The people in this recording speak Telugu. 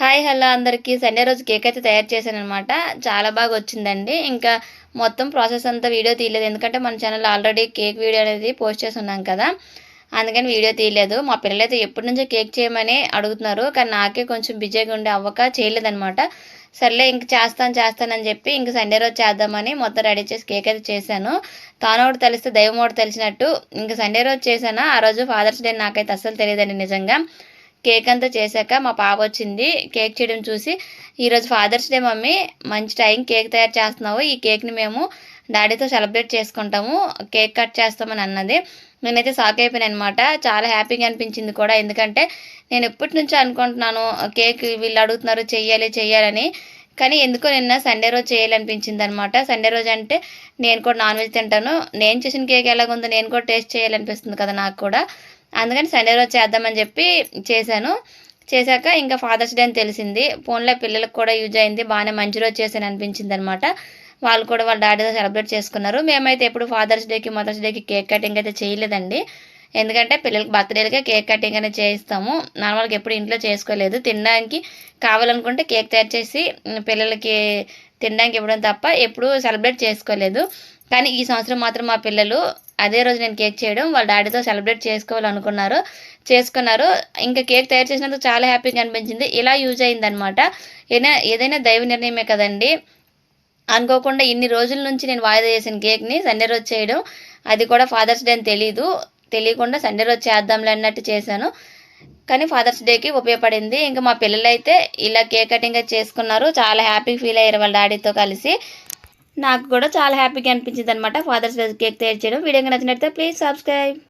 హాయ్ హలో అందరికీ. సండే రోజు కేక్ అయితే తయారు చేశాను అనమాట చాలా బాగా వచ్చిందండి. ఇంకా మొత్తం ప్రాసెస్ అంతా వీడియో తీయలేదు. ఎందుకంటే మన ఛానల్లో ఆల్రెడీ కేక్ వీడియో అనేది పోస్ట్ చేసి ఉన్నాం కదా. అందుకని వీడియో తీయలేదు. మా పిల్లలైతే ఎప్పటి నుంచో కేక్ చేయమని అడుగుతున్నారు. కానీ నాకే కొంచెం బిజీగా ఉండి అవ్వక చేయలేదనమాట సర్లే ఇంక చేస్తాను చేస్తానని చెప్పి ఇంక సండే రోజు చేద్దామని మొత్తం రెడీ చేసి కేక్ అయితే చేశాను. తానోడు తెలిస్తే దైవం ఒకటి తెలిసినట్టు ఇంక సండే రోజు చేశాను? ఆ రోజు ఫాదర్స్ డే నాకైతే అస్సలు తెలియదండి నిజంగా. కేక్ అంతా చేశాక మా పాప వచ్చింది. కేక్ చేయడం చూసి ఈరోజు ఫాదర్స్ డే మమ్మీ మంచి టైం కేక్ తయారు చేస్తున్నావు. ఈ కేక్ని మేము డాడీతో సెలబ్రేట్ చేసుకుంటాము. కేక్ కట్ చేస్తామని అన్నది. నేనైతే షాక్ అయిపోయాను అనమాట చాలా హ్యాపీగా అనిపించింది కూడా. ఎందుకంటే నేను ఎప్పటి నుంచో అనుకుంటున్నాను కేక్ వీళ్ళు అడుగుతున్నారు చెయ్యాలి చెయ్యాలని. కానీ ఎందుకో నిన్న సండే రోజు చేయాలనిపించింది అనమాట సండే రోజు అంటే నేను కూడా నాన్ వెజ్ తింటాను. నేను చేసిన కేక్ ఎలాగుందో నేను కూడా టేస్ట్ చేయాలనిపిస్తుంది కదా నాకు కూడా. అందుకని సండే రోజు చేద్దామని చెప్పి చేశాను. చేశాక ఇంకా ఫాదర్స్ డే అని తెలిసింది. ఫోన్లో పిల్లలకు కూడా యూజ్ అయింది. బాగానే మంచి రోజు చేశాను అనిపించింది అనమాట వాళ్ళు కూడా వాళ్ళ డాడీతో సెలబ్రేట్ చేసుకున్నారు. మేమైతే ఎప్పుడు ఫాదర్స్ డేకి మదర్స్ డేకి కేక్ కటింగ్ అయితే చేయలేదండి. ఎందుకంటే పిల్లలకి బర్త్డేలకే కేక్ కటింగ్ అనేది చేయిస్తాము. నార్మల్గా ఎప్పుడు ఇంట్లో చేసుకోలేదు. తినడానికి కావాలనుకుంటే కేక్ తయారు చేసి పిల్లలకి తినడానికి ఇవ్వడం తప్ప ఎప్పుడు సెలబ్రేట్ చేసుకోలేదు. కానీ ఈ సంవత్సరం మాత్రం మా పిల్లలు అదే రోజు నేను కేక్ చేయడం వాళ్ళ డాడీతో సెలబ్రేట్ చేసుకోవాలనుకున్నారు. చేసుకున్నారు. ఇంకా కేక్ తయారు చేసినందుకు చాలా హ్యాపీగా అనిపించింది. ఇలా యూజ్ అయిందనమాట ఏదైనా ఏదైనా దైవ నిర్ణయమే కదండి. అనుకోకుండా ఇన్ని రోజుల నుంచి నేను వాయిదా చేసిన కేక్ని సండే రోజు చేయడం అది కూడా ఫాదర్స్ డే అని తెలీదు. తెలియకుండా సండే రోజు చేద్దాంలే అన్నట్టు చేశాను. కానీ ఫాదర్స్ డేకి ఉపయోగపడింది. ఇంకా మా పిల్లలు అయితే ఇలా కేక్ కటింగ్ చేసుకున్నారు. చాలా హ్యాపీ ఫీల్ అయ్యారు వాళ్ళ డాడీతో కలిసి. నాకు కూడా చాలా హ్యాపీగా అనిపించింది అనమాట ఫాదర్స్ డే కేక్ తయారు చేయడం. వీడియోగా నచ్చినట్లయితే ప్లీజ్ సబ్స్క్రైబ్